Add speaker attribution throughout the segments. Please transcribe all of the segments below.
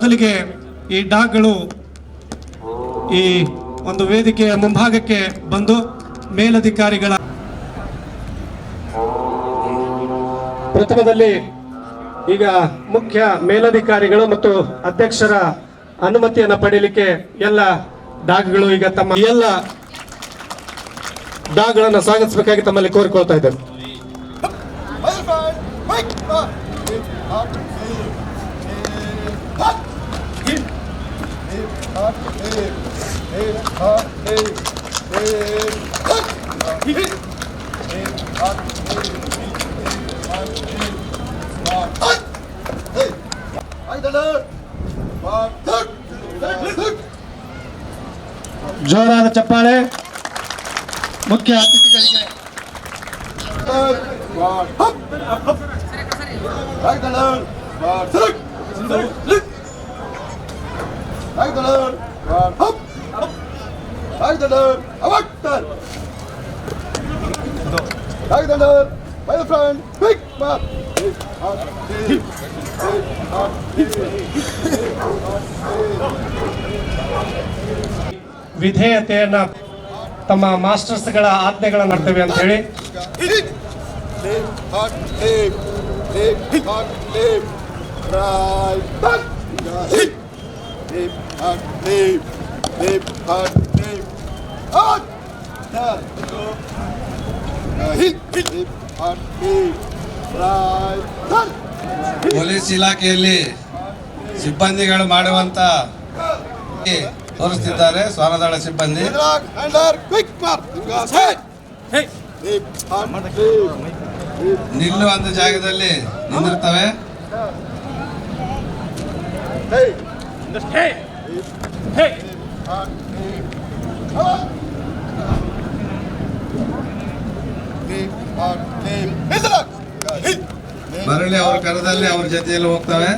Speaker 1: ಮೊದಲಿಗೆ ಈ ಡಾಗ್ಗಳು ಈ ಒಂದು ವೇದಿಕೆಯ ಮುಂಭಾಗಕ್ಕೆ ಬಂದು ಮೇಲಧಿಕಾರಿಗಳ ಪ್ರಥಮದಲ್ಲಿ ಈಗ ಮುಖ್ಯ ಮೇಲಧಿಕಾರಿಗಳು ಮತ್ತು ಅಧ್ಯಕ್ಷರ ಅನುಮತಿಯನ್ನು ಪಡೆಯಲಿಕ್ಕೆ ಎಲ್ಲ ಡಾಗ್ಗಳು ಈಗ ತಮ್ಮ ಎಲ್ಲ ಡಾಗ್ಗಳನ್ನು ಸ್ವಾಗತಿಸಬೇಕಾಗಿ ತಮ್ಮಲ್ಲಿ ಕೋರಿಕೊಳ್ತಾ ಇದ್ದೇವೆ ಜೋರಾದ ಚಪ್ಪಾಳೆ ಮುಖ್ಯ ಅತಿಥಿಗಳಿಗೆ ವಿಧೇಯತೆಯನ್ನ ತಮ್ಮ ಮಾಸ್ಟರ್ಸ್ಗಳ ಆಜ್ಞೆಗಳನ್ನು ನಡ್ತೇವೆ ಅಂತ ಹೇಳಿ
Speaker 2: Hey hey hey hey right back hey ಏಯ್ ಆ ಏಯ್ ನೇಮ್ ಪಾಸ್ ಏಯ್ ಆ
Speaker 3: ತರ ಹೇಳ್ ಬಿಡ್ರಿ ಮಾಡುವಂತ ತೋರಿಸ್ತಿದ್ದಾರೆ, ಸ್ವಾನದಳ ಸಿಬ್ಬಂದಿ.
Speaker 2: ಕ್ವಿಕ್
Speaker 3: ನಿಲ್ಲುವಂತ ಜಾಗದಲ್ಲಿ ನಿಂದಿರ್ತವೆ.
Speaker 2: ಹೇ
Speaker 3: ಬರಲಿ ಅವ್ರ ಕರದಲ್ಲಿ ಅವ್ರ ಜೊತೆಯಲ್ಲಿ ಹೋಗ್ತವೆ.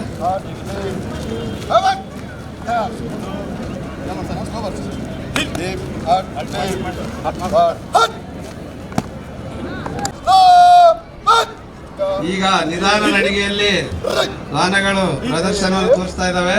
Speaker 3: ಈಗ ನಿಧಾನ ನಡಿಗೆಯಲ್ಲಿ ಆನೆಗಳು ಪ್ರದರ್ಶನ
Speaker 2: ತೋರಿಸ್ತಾ ಇದಾವೆ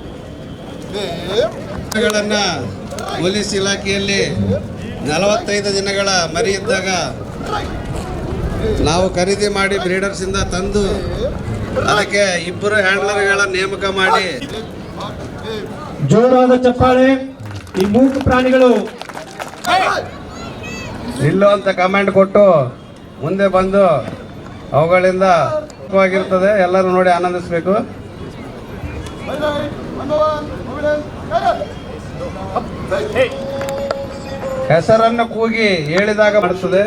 Speaker 3: ಗಳನ್ನ ಪೊಲೀಸ್ ಇಲಾಖೆಯಲ್ಲಿ ನಲವತ್ತೈದು ದಿನಗಳ ಮರಿ ಇದ್ದಾಗ ನಾವು ಖರೀದಿ ಮಾಡಿ ಬ್ರೀಡರ್ಸ್ ಇಂದ ತಂದು ಅದಕ್ಕೆ ಇಬ್ಬರು ಹ್ಯಾಂಡ್ಲರ್ಗಳ ನೇಮಕ ಮಾಡಿ.
Speaker 1: ಜೋರಾದ ಚಪ್ಪಾಳೆ ಈ ಮೂಕು ಪ್ರಾಣಿಗಳು.
Speaker 3: ಅಂತ ಕಮೆಂಟ್ ಕೊಟ್ಟು ಮುಂದೆ ಬಂದು ಅವುಗಳಿಂದ ಎಲ್ಲರೂ ನೋಡಿ ಆನಂದಿಸಬೇಕು. ಹೆಸರನ್ನು ಕೂಗಿ ಹೇಳಿದಾಗ
Speaker 4: ಬರ್ತದೆ.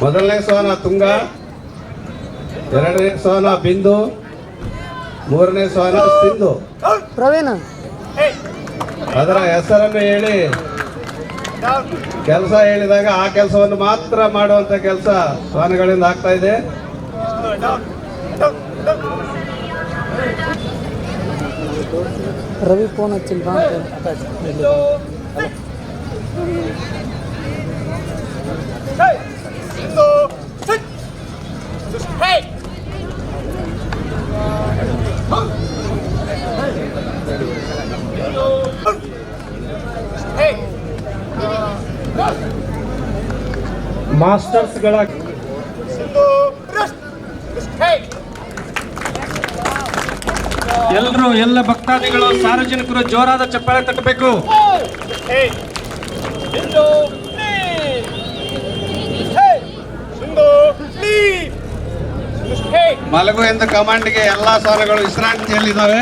Speaker 3: ಮೊದಲನೇ ಹಿಂದು ತುಂಗ ಎರಡನೇ ಸಾಲ ಬಿಂದು ಮೂರನೇ ಸಾಲ ಸಿಂಧು.
Speaker 5: ಪ್ರವೀಣ.
Speaker 3: ಅದರ ಹೆಸರನ್ನು ಹೇಳಿ. ಕೆಲಸ ಹೇಳಿದಾಗ ಆ ಕೆಲಸವನ್ನು ಮಾತ್ರ ಮಾಡುವಂತ ಕೆಲಸ ಸ್ವಾಮಿಗಳಿಂದ ಆಗ್ತಾ ಇದೆ.
Speaker 5: ರವಿ ಫೋನ್ ಹಚ್ಚಿಲ್ವಾ
Speaker 1: ಮಾಸ್ಟರ್ಸ್ಗಳ! ಎಲ್ಲರೂ ಎಲ್ಲ ಭಕ್ತಾದಿಗಳು ಸಾರ್ವಜನಿಕರು ಜೋರಾದ ಚಪ್ಪಾಳೆ ತಟ್ಟಬೇಕು!
Speaker 3: ಮಲಗು ಎಂದು ಕಮಾಂಡ್ಗೆ ಎಲ್ಲಾ ಸಾಲಗಳು ವಿಶ್ರಾಂತಿಯಲ್ಲಿದ್ದಾವೆ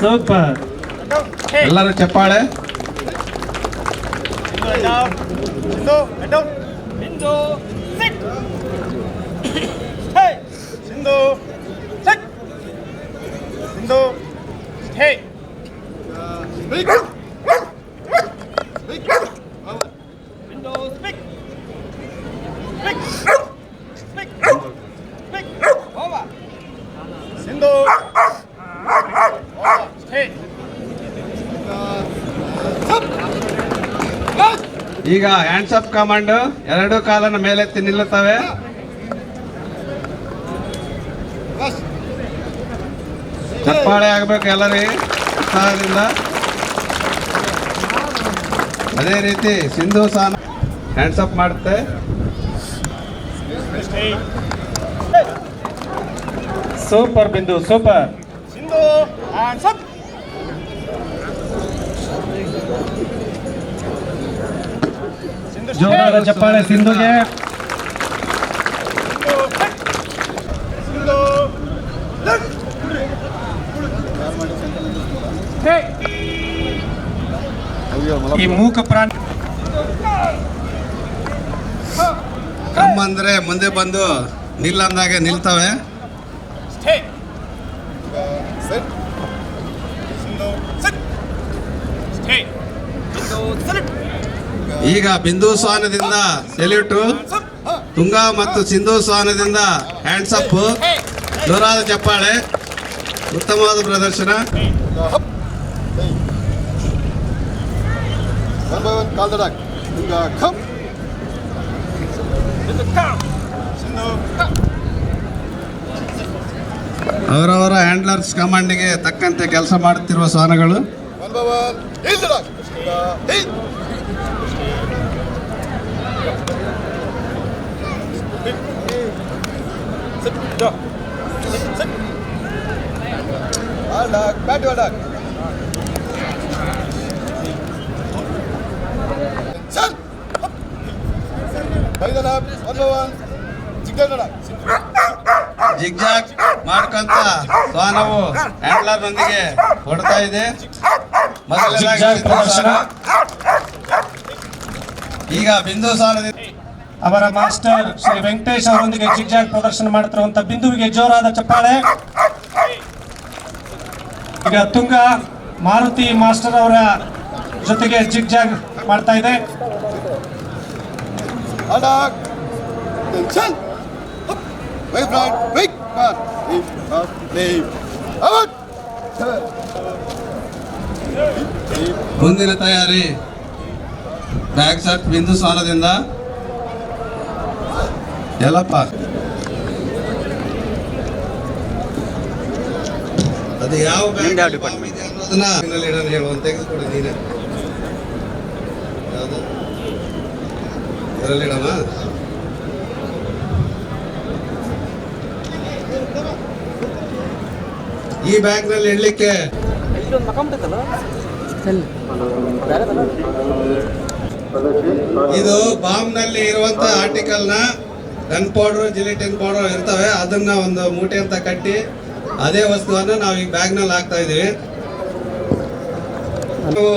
Speaker 1: ಸೂಪರ್
Speaker 4: Hey.
Speaker 3: ಎಲ್ಲರೂ ಚಪ್ಪಾಳೆ ಈಗ ಹ್ಯಾಂಡ್ಸ್ ಅಪ್ ಕಮಾಂಡ್ ಎರಡು ಕಾಲನ್ನು ಮೇಲೆತ್ತಿ ನಿಲ್ಲುತ್ತವೆ. ಚಪ್ಪಾಳೆ ಆಗಬೇಕು ಎಲ್ಲರಿಗೆ ಉತ್ಸಾಹದಿಂದ ಅದೇ ರೀತಿ ಸಿಂಧು ಸಾನ ಹ್ಯಾಂಡ್ಸ್ ಅಪ್ ಮಾಡುತ್ತೆ
Speaker 1: super Bindu super
Speaker 4: Sindhu hands up.
Speaker 1: ಜೋರಾದ ಚಪ್ಪಾಳೆ ಸಿಂಧುಗೆ ಈ ಮೂಕ ಪ್ರಾಣಿ
Speaker 3: ಕಮ್ಮ ಅಂದ್ರೆ ಮುಂದೆ ಬಂದು ನಿಲ್ಲಂದಾಗೆ ನಿಲ್ತವೆ. ಈಗ ಬಿಂದು ಸ್ವಾನದಿಂದ ಸೆಲ್ಯೂಟು ತುಂಗಾ ಮತ್ತು ಸಿಂಧು ಸ್ವಾನದಿಂದ ಹ್ಯಾಂಡ್ಸ್ ಅಪ್
Speaker 4: Hey.
Speaker 3: ಜೋರಾದ ಚಪ್ಪಾಳೆ ಉತ್ತಮವಾದ ಪ್ರದರ್ಶನ. ಅವರವರ ಹ್ಯಾಂಡ್ಲರ್ಸ್ ಕಮಾಂಡಿಗೆ ತಕ್ಕಂತೆ ಕೆಲಸ ಮಾಡುತ್ತಿರುವ ಸ್ವಾನಗಳು ಜಿಗ್ಜಾಗ್ ಮಾಡ್ಕೊಂತ ಸ್ವಾನವು ಹ್ಯಾಂಡ್ಲರ್ ನೊಂದಿಗೆ ಹೊಡ್ತಾ ಇದೆ. ಮೊದಲ
Speaker 1: ಜಿಗ್ಜಾಗ್ ಪ್ರದರ್ಶನ.
Speaker 3: ಈಗ ಬಿಂದು ಸ್ವಾನದಿಂದ
Speaker 1: ಅವರ ಮಾಸ್ಟರ್ ಶ್ರೀ ವೆಂಕಟೇಶ್ ಅವರೊಂದಿಗೆ ಜಿಗ್ಜಾಗ್ ಪ್ರದರ್ಶನ ಮಾಡುತ್ತಿರುವಂತ ಬಿಂದುವಿಗೆ ಜೋರಾದ ಚಪ್ಪಾಳೆ. ಈಗ ತುಂಗ ಮಾರುತಿ ಮಾಸ್ಟರ್ ಅವರ ಜೊತೆಗೆ ಜಿಗ್ಜಾಗ್ ಮಾಡ್ತಾ ಇದೆ.
Speaker 2: ಮುಂದಿನ ತಯಾರಿ ಬ್ಯಾಗ್ ಸಟ್ ಬಿಂದು Wave right, wake back. Leave, up, leave. Out. Leave.
Speaker 3: ಮುಂದಿನ ತಯಾರಿ ಬ್ಯಾಕ್ ಸಟ್ ಬಿಂದು ಸ್ವಾನದಿಂದ ಎಲ್ಲಪ್ಪ ಅದು ಯಾವ ಬ್ಯಾಂಕ್ ಇದೆ ಅನ್ನೋದನ್ನ ಫೈನಲ್ ಇಡೋದು ಹೇಳು ಅಂತ ತೆಗೆದುಕೊಡಿ ನೀನೆ ಯಾವುದು? ಇದರಲ್ಲಿ ಇಡಮ್ಮ ಈ ಬ್ಯಾಂಕ್ನಲ್ಲಿ ಇಡ್ಲಿಕ್ಕೆ? ಇದು ಬಾಂಬ್ನಲ್ಲಿ ಇರುವಂತ ಆರ್ಟಿಕಲ್ನ ಗನ್ ಪೌಡರ್ ಜಿಲಿಟಿನ್ ಪೌಡರ್ ಇರ್ತವೆ, ಅದನ್ನ ಒಂದು ಮೂಟೆ ಅಂತ ಕಟ್ಟಿ ಅದೇ ವಸ್ತುವನ್ನ ನಾವು ಈ ಬ್ಯಾಗ್ನಲ್ಲಿ ಹಾಕ್ತಾ ಇದೀವಿ ನೀವು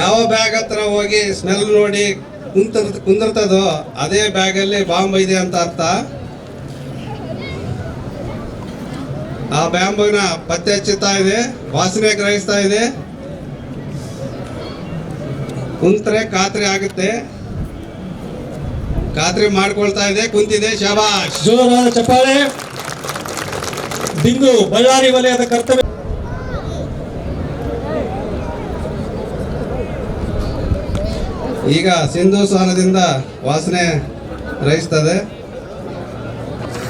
Speaker 3: ಯಾವ ಬ್ಯಾಗ್ ಹತ್ರ ಹೋಗಿ ಸ್ಮೆಲ್ ನೋಡಿ ಕುಂತ ಕುಂದಿರ್ತದೋ ಅದೇ ಬ್ಯಾಗ್ ಅಲ್ಲಿ ಬಾಂಬ್ ಇದೆ ಅಂತ ಅರ್ಥ. ಆ ಬ್ಯಾಂಬನ ಪತ್ತೆ ಹಚ್ಚುತ್ತಾ ಇದೆ, ವಾಸನೆ ಗ್ರಹಿಸ್ತಾ ಇದೆ. ಕುಂತ್ರೆ ಖಾತ್ರಿ ಆಗುತ್ತೆ. ಖಾತ್ರಿ ಮಾಡ್ಕೊಳ್ತಾ ಇದೆ ಕುಂತಿದೆ ಶಬಾಷ್
Speaker 1: ಜೋರಾದ ಚಪ್ಪಾಳೆ. ಬಿಂದು ಬಳ್ಳಾರಿ ವಲಯದ ಕರ್ತವ್ಯ.
Speaker 3: ಈಗ ಸಿಂಧು ಸ್ನಾನದಿಂದ ವಾಸನೆ ರಹಿಸ್ತದೆ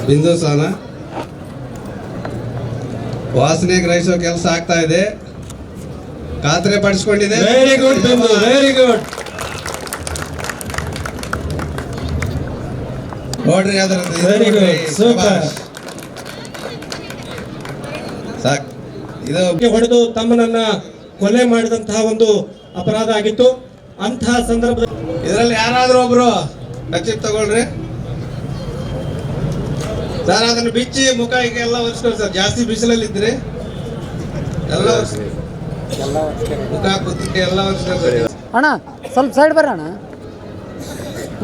Speaker 3: ಬಿಂದು ಸ್ನಾನ ವಾಸನೆ ಗ್ರಹಿಸೋ ಕೆಲಸ ಆಗ್ತಾ ಇದೆ. ಖಾತ್ರಿ ಪಡಿಸ್ಕೊಂಡಿದೆ.
Speaker 1: Very good Bindu. Very good
Speaker 3: ನೋಡ್ರಿ ಅದರ. ಸಾಕ್ ಇದು
Speaker 1: ಹೊಡೆದು ತಮ್ಮನನ್ನ ಕೊಲೆ ಮಾಡಿದಂತಹ ಒಂದು ಅಪರಾಧ ಆಗಿತ್ತು. ಅಂತಹ ಸಂದರ್ಭದಲ್ಲಿ
Speaker 3: ಇದರಲ್ಲಿ ಯಾರಾದ್ರೂ ಒಬ್ರು ಕಚ್ಚಿಪ್ ತಗೊಳ್ರಿ. ಸರ್ ಅದನ್ನು ಬಿಚ್ಚಿ ಮುಖ ಈಗ ಎಲ್ಲ ಒರೆಸ್ಕೊಳ್ಳಿ ಸರ್ ಜಾಸ್ತಿ ಬಿಸಿಲಲ್ಲಿ ಇದ್ರಿ ಎಲ್ಲ. ಮುಖ ಕುತ್ತಿಗೆ ಎಲ್ಲ ಒರೆಸ್ತೀವಿ.
Speaker 5: ಅಣ್ಣ ಸ್ವಲ್ಪ ಸೈಡ್ ಬರ್ರಿ ಅಣ್ಣ.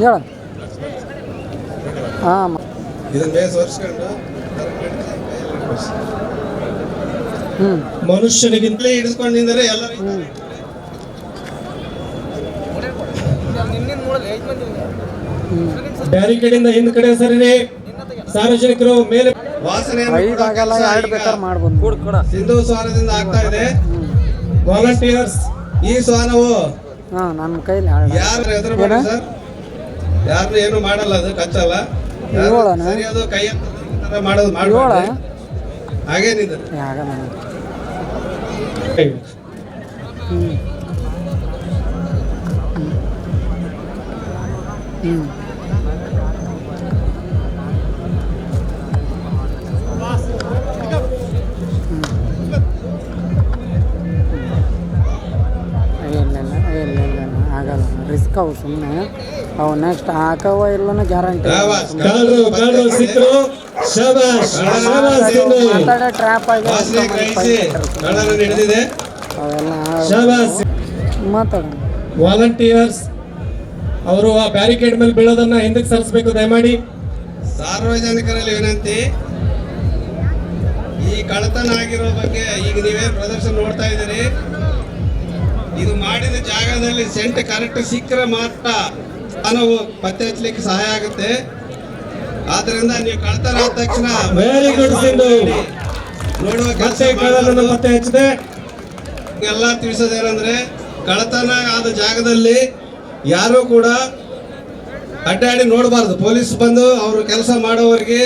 Speaker 5: ಹೇಳ. ಹಾಂ. ಹ್ಞೂ
Speaker 1: ಮನುಷ್ಯನಿಗಿಂತ
Speaker 3: ಇಲ್ಲೇ ಹಿಡಿಸ್ಕೊಂಡು ನಿಂದರೆ ಎಲ್ಲ
Speaker 1: ಬ್ಯಾರಿಕೇಡ್ ಕಡೆಯಿಂದ ಹಿಂದ್ ಕಡೆ ಸರಿರಿ ಸಾರ್ವಜನಿಕರು ಮೇಲೆ
Speaker 5: ವಾಸನೆ
Speaker 3: ಸಿಂಧು ಸ್ವಾನದಿಂದ ಆಗ್ತಾ ಇದೆ.
Speaker 1: ವಾಲಂಟಿಯರ್ಸ್
Speaker 3: ಈ ಸ್ವಾನವು
Speaker 5: ಹಾಂ ನನ್ನ ಕೈಲಿ ಹಾಳು
Speaker 3: ಯಾರು ಹೆದರ್ಬೇಡ ಬೇಡ ಸರ್? ಯಾರು ಏನು ಮಾಡಲ್ಲ ಅದು ಕಚ್ಚಲ್ಲ. ಕೈ ಥರ ಮಾಡೋದು ಹಾಗೇನಿದೆ
Speaker 5: ಹ್ಞೂ ಇಲ್ಲ ಇಲ್ಲ ಆಗಲ್ಲ ರಿಸ್ಕ್ ಅವು ಸುಮ್ಮನೆ ಅವು ನೆಕ್ಸ್ಟ್ ಹಾಕವ ಇಲ್ಲನ ಗ್ಯಾರಂಟಿ. ಮಾತಾಡೋ ಟ್ರ್ಯಾಪ್ ಅವೆಲ್ಲ
Speaker 1: ಶಬಾಷ್. ವಾಲಂಟಿಯರ್ಸ್ ಅವರು ಆ ಬ್ಯಾರಿಕೇಡ್ ಮೇಲೆ ಬೀಳೋದನ್ನ ಹಿಂದಕ್ಕೆ ಸರಿಸಬೇಕು ದಯಮಾಡಿ.
Speaker 3: ಸಾರ್ವಜನಿಕರಲ್ಲಿ ವಿನಂತಿ. ಈ ಕಳತನ ಆಗಿರೋ ಬಗ್ಗೆ ಈಗ ನೀವೇ ಪ್ರದರ್ಶನ ನೋಡ್ತಾ ಇದ್ದೀರಿ. ಇದು ಮಾಡಿದ ಜಾಗದಲ್ಲಿ ಸೆಂಟ್ ಕರೆಕ್ಟ್ ಸಿಕ್ಕರೆ ಮಾತ್ರ. ನಾವು ಪತ್ತೆ ಹಚ್ಚಲಿಕ್ಕೆ ಸಹಾಯ ಆಗುತ್ತೆ. ಆದ್ರಿಂದ ನೀವು ಕಳ್ಳತನ ಆದ ತಕ್ಷಣ
Speaker 1: ವೆರಿ ಗುಡ್ ಸಿಂಧು.
Speaker 3: ನೋಡುವ ಕೆಲಸ
Speaker 1: ಪತ್ತೆ ಹಚ್ಚಿದೆ.
Speaker 3: ಎಲ್ಲ ತಿಳಿಸೋದೇನಂದ್ರೆ ಕಳ್ಳತನ ಆದ ಜಾಗದಲ್ಲಿ ಯಾರು ಕೂಡ ಅಡ್ಡಾಡಿ ನೋಡಬಾರ್ದು. ಪೊಲೀಸ್ ಬಂದು ಅವರು ಕೆಲಸ ಮಾಡೋವರಿಗೆ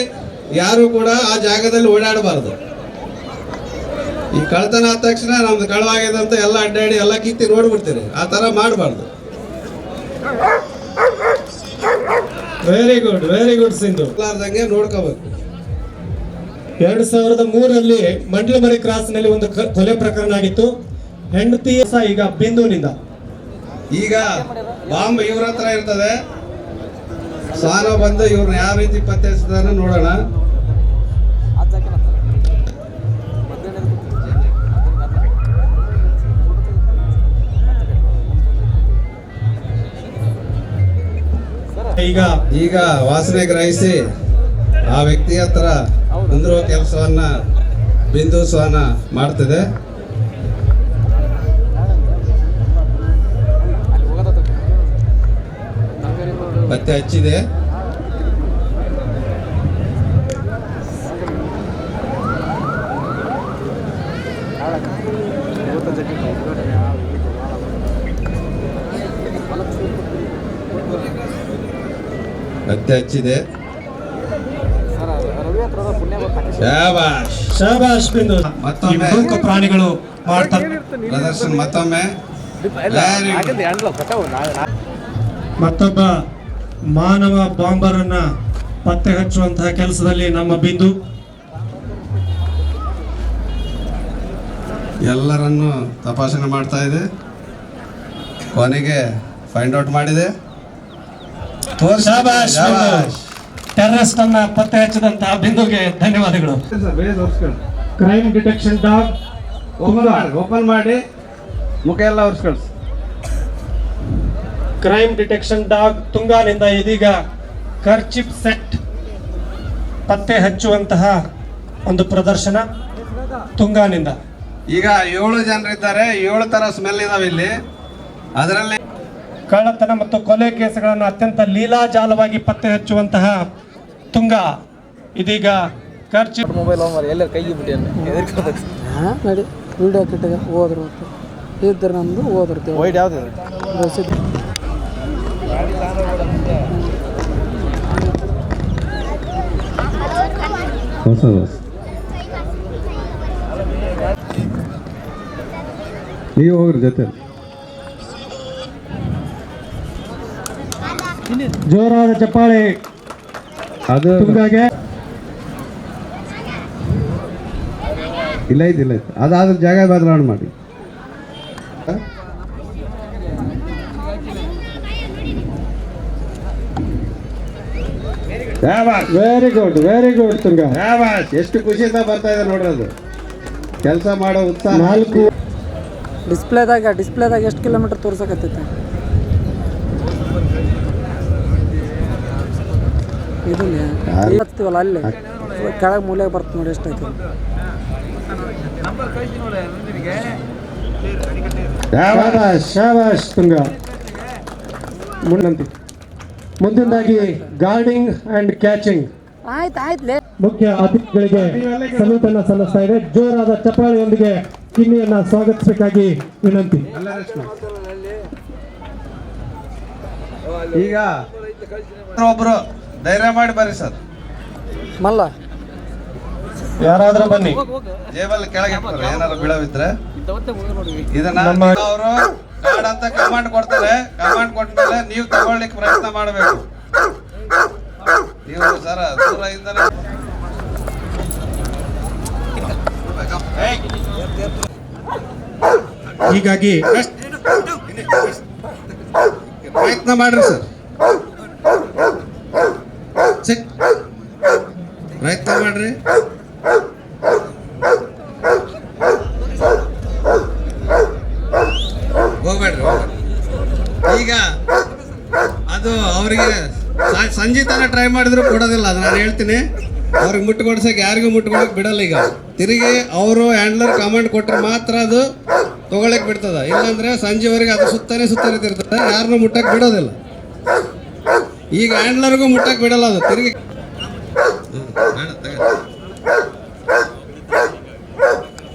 Speaker 3: ಯಾರು ಕೂಡ ಆ ಜಾಗದಲ್ಲಿ ಓಡಾಡಬಾರ್ದು. ಈ ಕಳ್ಳತನ ಆದ ತಕ್ಷಣ ನಮ್ದು ಕಳವಾಗಿದೆ ಅಂತ ಎಲ್ಲ ಅಡ್ಡಾಡಿ ಎಲ್ಲ ಕಿತ್ತಿ ನೋಡ್ಬಿಡ್ತೀರಿ. ಆ ಥರ ಮಾಡಬಾರ್ದು.
Speaker 1: Very good very good Sindhu
Speaker 3: ಲಾರ್ದಂಗೆ ನೋಡ್ಕೋಬೇಕು
Speaker 1: ಎರಡ್ ಸಾವಿರದ ಮೂರರಲ್ಲಿ ಮಂಡ್ಲಮರಿ ಕ್ರಾಸ್ನಲ್ಲಿ ಒಂದು ಕೊಲೆ ಪ್ರಕರಣ ಆಗಿತ್ತು. ಹೆಂಡತಿ ಈಗ ಬಿಂದುನಿಂದ
Speaker 3: ಈಗ ಬಾಂಬ್ ಇವ್ರ ಹತ್ರ ಇರ್ತದೆ. ಸಾಲ ಬಂದು ಇವ್ರನ್ನ ಯಾವ ರೀತಿ ಪತ್ತೆ ನೋಡೋಣ.
Speaker 1: ಈಗ
Speaker 3: ಈಗ ವಾಸನೆ ಗ್ರಹಿಸಿ ಆ ವ್ಯಕ್ತಿ ಹತ್ರ ಕುಂದಿರುವ ಕೆಲಸವನ್ನ ಬಿಂದು ಸ್ವಾನ ಮಾಡ್ತಿದೆ. ಪತ್ತೆ ಹಚ್ಚಿದೆ. ಪತ್ತೆ ಹಚ್ಚಿದೆ ಶಾಬಾಷ್
Speaker 1: ಬಿಂದು.
Speaker 3: ಮತ್ತೊಮ್ಮೆ.
Speaker 1: ಮೂಕ ಪ್ರಾಣಿಗಳು ಮಾಡ್ತಾರೆ
Speaker 3: ಪ್ರದರ್ಶನ ಮತ್ತೊಮ್ಮೆ.
Speaker 1: ಮತ್ತೊಬ್ಬ ಮಾನವ ಬಾಂಬರ್ ಅನ್ನ ಪತ್ತೆ ಹಚ್ಚುವಂತಹ ಕೆಲಸದಲ್ಲಿ ನಮ್ಮ ಬಿಂದು.
Speaker 3: ಎಲ್ಲರನ್ನು ತಪಾಸಣೆ ಮಾಡ್ತಾ ಇದೆ. ಕೊನೆಗೆ ಫೈಂಡ್ ಔಟ್ ಮಾಡಿದೆ. ತೋರ್ಸಿ.
Speaker 1: ಶಾಬಾಷ್
Speaker 3: ಶಾಬಾಷ್.
Speaker 1: ಟೆರರಿಸ್ಟ್ ಅನ್ನ ಪತ್ತೆ ಹಚ್ಚಿದಂತಹ ಬಿಂದುಗೆ ಧನ್ಯವಾದಗಳು. ಕ್ರೈಮ್ ಡಿಟೆಕ್ಷನ್ ಡಾಗ್
Speaker 3: ಓಪನ್ ಮಾಡಿ ಓಪನ್ ಮಾಡಿ. ಮುಖ ಎಲ್ಲ ಒರೆಸ್ಕೊಳ್ಸಿ
Speaker 1: ಕ್ರೈಮ್ ಡಿಟೆಕ್ಷನ್ ಡಾಗ್ ತುಂಗಾನಿಂದ ಇದೀಗ ಕರ್ಚಿಪ್ ಸೆಟ್ ಪತ್ತೆ ಹಚ್ಚುವಂತಹ ಒಂದು ಪ್ರದರ್ಶನ ತುಂಗಾನಿಂದ.
Speaker 3: ಈಗ ಏಳು ಜನರಿದ್ದಾರೆ ಏಳು ತರ ಸ್ಮೆಲ್ ಇದಾವೆ ಇಲ್ಲಿ. ಅದರಲ್ಲಿ
Speaker 1: ಕಳ್ಳತನ ಮತ್ತು ಕೊಲೆ ಕೇಸುಗಳನ್ನು ಅತ್ಯಂತ ಲೀಲಾಜಾಲವಾಗಿ ಪತ್ತೆ ಹಚ್ಚುವಂತಹ ತುಂಗ. ಇದೀಗ ಖರ್ಚು
Speaker 5: ಮೊಬೈಲ್ ಎಲ್ಲರೂ ಕೈಗೆ ನಡಿ. ವಿಡಿಯೋ ಕಿಟ್ಟಿಗೆ ಹೋದ್ರು ಇದ್ರೆ ನಮ್ಮದು ಹೋದಿರ್ತೀವಿ
Speaker 4: ವೈಟ್ ಯಾವ್ದು
Speaker 3: ನೀವು ಹೋಗ್ರಿ ಜೊತೆ
Speaker 1: ಜೋರಾದ ಚಪ್ಪಾಳೆ.
Speaker 3: ಅದು
Speaker 1: ತುಂಗಾಗೆ
Speaker 3: ಇಲ್ಲ ಐತಿ ಇಲ್ಲ. ಐತಿ ಅದಾದ್ರ ಜಾಗ ಬದಲಾವಣೆ ಮಾಡಿ.
Speaker 1: Very good very good Tunga.
Speaker 3: ಎಷ್ಟು ಖುಷಿಯಿಂದ ಬರ್ತಾ ಇದೆ ನೋಡ್ರಿ ಅದು. ಕೆಲಸ ಮಾಡೋ ಉತ್ಸಾಹ.
Speaker 1: ನಾಲ್ಕು.
Speaker 5: ಡಿಸ್ಪ್ಲೇದಾಗ ಡಿಸ್ಪ್ಲೇದಾಗ ಎಷ್ಟು ಕಿಲೋಮೀಟರ್ ತೋರ್ಸಕತ್ತೈತೆ? ಇದಿಲ್ಲ ಹಚ್ತೀವಲ್ಲ ಅಲ್ಲಿ. ಕೆಳಗೆ ಮೂಲೆಗೆ ಬರ್ತದೆ ನೋಡಿ ಎಷ್ಟೈತೆ.
Speaker 1: ಶಾಬಾಷ್ ಶಾಬಾಶ್ ತುಂಗ. ಮುಂದಂತೆ. ಮುಂದಿನದಾಗಿ ಗಾರ್ಡಿಂಗ್ ಅಂಡ್ ಕ್ಯಾಚಿಂಗ್.
Speaker 5: ಆಯ್ತು ಆಯ್ತು
Speaker 1: ಮುಖ್ಯ ಅತಿಥಿಗಳಿಗೆ ಸಲ್ಯೂಟನ್ನು ಸಲ್ಲಿಸ್ತಾ ಇದೆ. ಜೋರಾದ ಚಪ್ಪಾಳೆಯೊಂದಿಗೆ ಕಿನ್ನಿಯನ್ನ ಸ್ವಾಗತಿಸಬೇಕಾಗಿ ವಿನಂತಿ.
Speaker 3: ಈಗ ಒಬ್ರು ಧೈರ್ಯ ಮಾಡಿ ಬರ್ರಿ ಸರ್
Speaker 5: ಮಲ್ಲ
Speaker 1: ಯಾರಾದ್ರೂ ಬನ್ನಿ
Speaker 3: ಜೇಬಲ್ ಕೆಳಗೆ ಏನಾದ್ರು ಬಿಳವಿದ್ರೆ ಇದನ್ನ ಅವರು ಕಾರ್ಡ್ ಅಂತ ಕಮಾಂಡ್ ಕೊಡ್ತಾರೆ ಕಮಾಂಡ್ ಕೊಟ್ಮೇಲೆ ನೀವು ತಗೊಳ್ಳಿಕ್ಕೆ ಪ್ರಯತ್ನ ಮಾಡಬೇಕು ನೀವು ಸರ ದೂರ ಇಂದಲೇ
Speaker 1: ಹೀಗಾಗಿ
Speaker 3: ಪ್ರಯತ್ನ ಮಾಡ್ರಿ ಸರ್ ಸಿಕ್. ಪ್ರಯತ್ನ ಮಾಡ್ರಿ. ಈಗ ಅದು ಅವರಿಗೆ ಸಂಜೆ ಟ್ರೈ ಮಾಡಿದ್ರು ಕೊಡೋದಿಲ್ಲ, ಅದು ನಾನು ಹೇಳ್ತೀನಿ. ಅವ್ರಿಗೆ ಮುಟ್ಟುಕೊಡ್ಸಕ್ಕೆ ಯಾರಿಗೂ ಮುಟ್ಟುಕೊಡಕ್ ಬಿಡಲ್ಲ ಈಗ. ತಿರುಗಿ ಅವರು ಹ್ಯಾಂಡ್ಲರ್ ಕಮಾಂಡ್ ಕೊಟ್ಟರೆ ಮಾತ್ರ ಅದು ತಗೊಳಕ್ ಬಿಡ್ತದ. ಇಲ್ಲಾಂದ್ರೆ ಸಂಜೆವರೆಗೆ ಅದು ಸುತ್ತಾನೆ ಸುತ್ತಾನೆ ತಿರ್ತದೆ. ಯಾರನ್ನೂ ಮುಟ್ಟಕ್ ಬಿಡೋದಿಲ್ಲ. ಈಗ ಹ್ಯಾಂಡ್ಲರ್ಗೂ ಮುಟ್ಟಕ್ ಬಿಡಲ್ಲ ಅದು. ತಿರುಗಿ.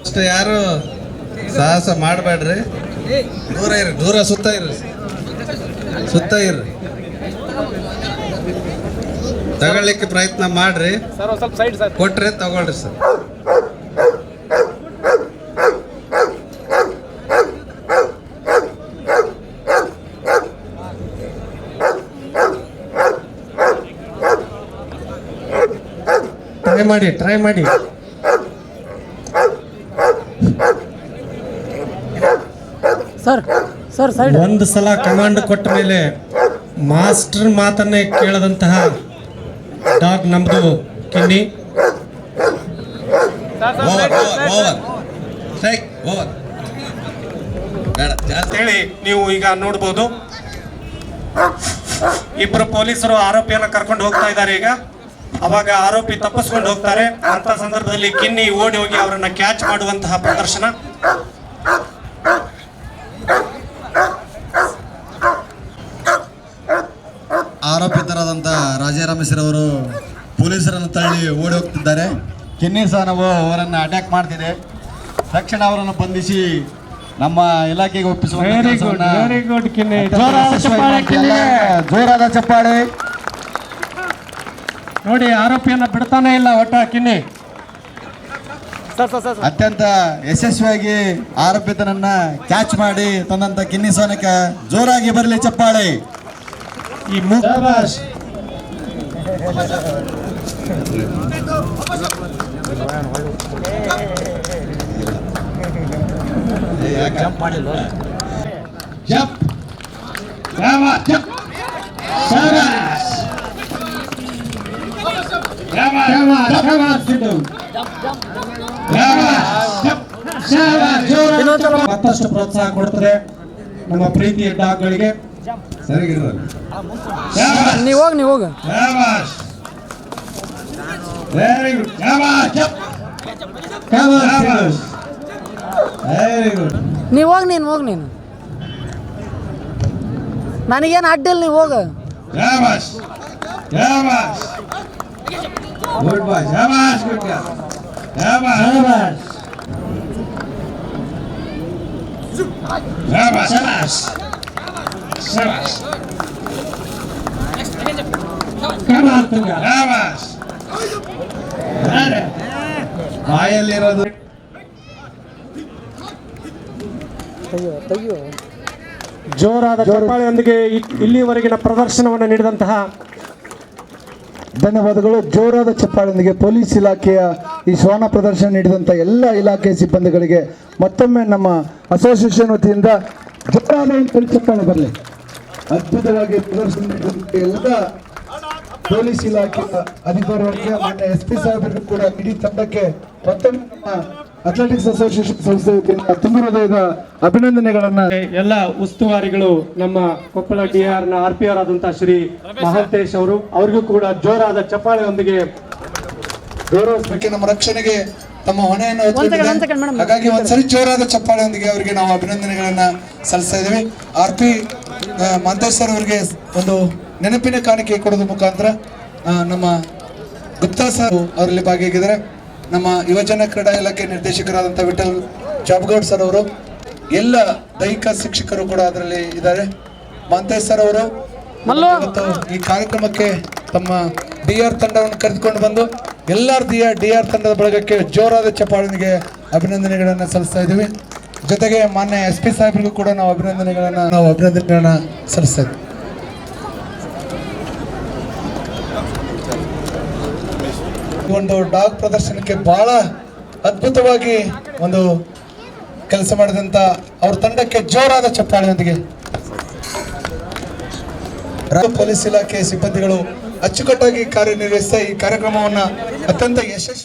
Speaker 3: ಅಷ್ಟು ಯಾರು ಸಾಹಸ ಮಾಡಬೇಡ್ರಿ. ದೂರ ಇರ್ರಿ ದೂರ ಸುತ್ತ ಇರ್ರಿ. ಸುತ್ತ ಇರ್ರಿ. ತಗೊಳ್ಳಿಕ್ಕೆ ಪ್ರಯತ್ನ ಮಾಡ್ರಿ. ಕೊಟ್ರೆ ತಗೊಳ್ರಿ ಸರ್.
Speaker 1: ಟ್ರೈ ಮಾಡಿ ಟ್ರೈ ಮಾಡಿ.
Speaker 5: ಸರ್ ಸರ್ ಸೈಡ್
Speaker 1: ಒಂದು ಸಲ ಕಮಾಂಡ್ ಕೊಟ್ಟ ಮೇಲೆ ಮಾಸ್ಟರ್ ಮಾತನ್ನೇ ಕೇಳದಂತಹ ಡಾಗ್ ನಮ್ದು ಕಿನ್ನಿ. ಹೇಳಿ ನೀವು ಈಗ ನೋಡ್ಬೋದು. ಇಬ್ಬರು ಪೊಲೀಸರು ಆರೋಪಿಯನ್ನ ಕರ್ಕೊಂಡು ಹೋಗ್ತಾ ಇದ್ದಾರೆ ಈಗ. ಅವಾಗ ಆರೋಪಿ ತಪ್ಪಿಸ್ಕೊಂಡು ಹೋಗ್ತಾರೆ. ಅಂತ ಸಂದರ್ಭದಲ್ಲಿ ಕಿನ್ನಿ ಓಡಿ ಹೋಗಿ ಅವರನ್ನ ಕ್ಯಾಚ್ ಮಾಡುವಂತಹ ಪ್ರದರ್ಶನ.
Speaker 2: ಆರೋಪಿತರಾದಂಥ ರಾಜಾರಾಮ ಅವರು ಪೊಲೀಸರನ್ನು ತಳ್ಳಿ ಓಡಿ ಹೋಗ್ತಿದ್ದಾರೆ. ಕಿನ್ನಿ ಸಹ ನಾವು ಅವರನ್ನು ಅಟ್ಯಾಕ್ ಮಾಡ್ತಿದೆ. ತಕ್ಷಣ ಅವರನ್ನು ಬಂಧಿಸಿ ನಮ್ಮ ಇಲಾಖೆಗೆ ಒಪ್ಪಿಸುವ
Speaker 1: ವೆರಿ ಗುಡ್ ವೆರಿ ಗುಡ್ ಕಿನ್ನಿ. ಜೋರಾದ ಚಪ್ಪಾಳೆ
Speaker 2: ಜೋರಾದ
Speaker 1: ಕಿನ್ನಿಗೆ.
Speaker 2: ಜೋರಾದ ಚಪ್ಪಾಳೆ
Speaker 1: ನೋಡಿ ಆರೋಪಿಯನ್ನ ಬಿಡ್ತಾನೆ ಇಲ್ಲ ಒಟ್ಟ ಕಿನ್ನಿ.
Speaker 2: ಅತ್ಯಂತ ಯಶಸ್ವಿಯಾಗಿ ಆರೋಪಿತನನ್ನ ಕ್ಯಾಚ್ ಮಾಡಿ ತಂದಂತ ಕಿನ್ನಿ ಸೋನಕ ಜೋರಾಗಿ ಬರಲಿ ಚಪ್ಪಾಳೆ.
Speaker 1: ಈ
Speaker 3: ಜಂಪ್.
Speaker 1: ಮತ್ತಷ್ಟು ಪ್ರೋತ್ಸಾಹ ಕೊಡ್ತಾರೆ ನಮ್ಮ ಪ್ರೀತಿಯ ಡಾಗ್ಗಳಿಗೆ
Speaker 5: ನೀವು ಹೋಗಿ ನೀವು ಹೋಗಿ.
Speaker 3: ವೆರಿ ಗುಡ್ ವೆರಿ ಗುಡ್
Speaker 5: ನೀವು ಹೋಗಿ ನೀನು ಹೋಗಿ ನೀನು. ನನಗೇನು ಅಡ್ಡಿಲ್ಲ ನೀವು ಹೋಗ.
Speaker 3: ಗುಡ್ ಬಾಯ್ ಗುಡ್ ಶಾಬಾಷ್ ಬಾಯಲ್ಲಿರೋದು
Speaker 1: ಜೋರಾದ ಚಪ್ಪಾಳೆಯೊಂದಿಗೆ ಇಲ್ಲಿವರೆಗಿನ ಪ್ರದರ್ಶನವನ್ನು ನೀಡಿದಂತಹ
Speaker 6: ಧನ್ಯವಾದಗಳು. ಜೋರಾದ ಚಪ್ಪಾಳೊಂದಿಗೆ ಪೊಲೀಸ್ ಇಲಾಖೆಯ ಈ ಶ್ವಾನ ಪ್ರದರ್ಶನ ನೀಡಿದಂಥ ಎಲ್ಲ ಇಲಾಖೆ ಸಿಬ್ಬಂದಿಗಳಿಗೆ ಮತ್ತೊಮ್ಮೆ ನಮ್ಮ ಅಸೋಸಿಯೇಷನ್ ವತಿಯಿಂದ ಜೋರಾದ ಚಪ್ಪಾಳೆ ಬರಲಿ. ಅದ್ಭುತವಾಗಿ ಪ್ರದರ್ಶನ ನೀಡಿದಂಥ ಎಲ್ಲ ಪೊಲೀಸ್ ಇಲಾಖೆಯ ಅಧಿಕಾರಿಗಳಿಗೆ, ಮಾನ್ಯ ಎಸ್ ಪಿ ಸಾಹೇಬರಿಗೂ ಕೂಡ ಇಡೀ ತಂಡಕ್ಕೆ ಮತ್ತೊಮ್ಮೆ ನಮ್ಮ ಅಥ್ಲೆಟಿಕ್ಸ್ ಅಸೋಸಿಯೇಷನ್ ಸಂಸ್ಥೆ ತುಂಬ ಹೃದಯದ ಅಭಿನಂದನೆಗಳನ್ನ.
Speaker 1: ಎಲ್ಲ ಉಸ್ತುವಾರಿಗಳು ನಮ್ಮ ಕೊಪ್ಪಳ ಡಿ ಆರ್ನ ಆರ್ ಪಿ ಆರ್ ಆದಂತಹ ಶ್ರೀ ಮಹಾಂತೇಶ್ ಅವರು ಅವ್ರಿಗೂ ಕೂಡ ಜೋರಾದ ಚಪ್ಪಾಳೆಯೊಂದಿಗೆ ಗೌರವಿಸಬೇಕು.
Speaker 6: ಬಗ್ಗೆ ನಮ್ಮ ರಕ್ಷಣೆಗೆ ತಮ್ಮ ಹೊಣೆಯನ್ನು. ಹಾಗಾಗಿ ಒಂದ್ಸರಿ ಜೋರಾದ ಚಪ್ಪಾಳೆಯೊಂದಿಗೆ ಅವರಿಗೆ ನಾವು ಅಭಿನಂದನೆಗಳನ್ನ ಸಲ್ಲಿಸ್ತಾ ಇದ್ದೀವಿ. ಆರ್ ಪಿ ಮಹಾಂತೇಶ್ ಸರ್ ಅವರಿಗೆ ಒಂದು ನೆನಪಿನ ಕಾಣಿಕೆ ಕೊಡೋದ್ರ ಮುಖಾಂತರ ನಮ್ಮ ಗುಪ್ತಾ ಸರ್ ಅವರಲ್ಲಿ ಭಾಗಿಯಾಗಿದ್ದಾರೆ. ನಮ್ಮ ಯುವಜನ ಕ್ರೀಡಾ ಇಲಾಖೆ ನಿರ್ದೇಶಕರಾದಂಥ ವಿಠಲ್ ಜಾಬ್ಗೌಡ್ ಸರ್ ಅವರು ಎಲ್ಲ ದೈಹಿಕ ಶಿಕ್ಷಕರು ಕೂಡ ಅದರಲ್ಲಿ ಇದ್ದಾರೆ. ಮಾಂತೇಶ್ ಸರ್ ಅವರು ಈ ಕಾರ್ಯಕ್ರಮಕ್ಕೆ ತಮ್ಮ ಡಿ ಆರ್ ತಂಡವನ್ನು ಕರೆದುಕೊಂಡು ಬಂದು ಎಲ್ಲರ ಡಿ ಆರ್ ಡಿ ಆರ್ ತಂಡದ ಬಳಗಕ್ಕೆ ಜೋರಾದ ಚಪಾಳನಿಗೆ ಅಭಿನಂದನೆಗಳನ್ನು ಸಲ್ಲಿಸ್ತಾ ಇದ್ದೀವಿ. ಜೊತೆಗೆ ಮಾನ್ಯ ಎಸ್ ಪಿ ಸಾಹೇಬ್ರಿಗೂ ಕೂಡ ನಾವು ಅಭಿನಂದನೆಗಳನ್ನು ನಾವು ಅಭಿನಂದನೆಗಳನ್ನು ಸಲ್ಲಿಸ್ತಾ ಇದ್ದೀವಿ. ಒಂದು ಡಾಗ್ ಪ್ರದರ್ಶನಕ್ಕೆ ಬಹಳ ಅದ್ಭುತವಾಗಿ ಒಂದು ಕೆಲಸ ಮಾಡಿದಂತ ಅವ್ರ ತಂಡಕ್ಕೆ ಜೋರಾದ ಚಪ್ಪಾಳೆಯೊಂದಿಗೆ. ಪೊಲೀಸ್ ಇಲಾಖೆ ಸಿಬ್ಬಂದಿಗಳು ಅಚ್ಚುಕಟ್ಟಾಗಿ ಕಾರ್ಯನಿರ್ವಹಿಸ್ತಾ ಈ ಕಾರ್ಯಕ್ರಮವನ್ನ ಅತ್ಯಂತ ಯಶಸ್ವಿ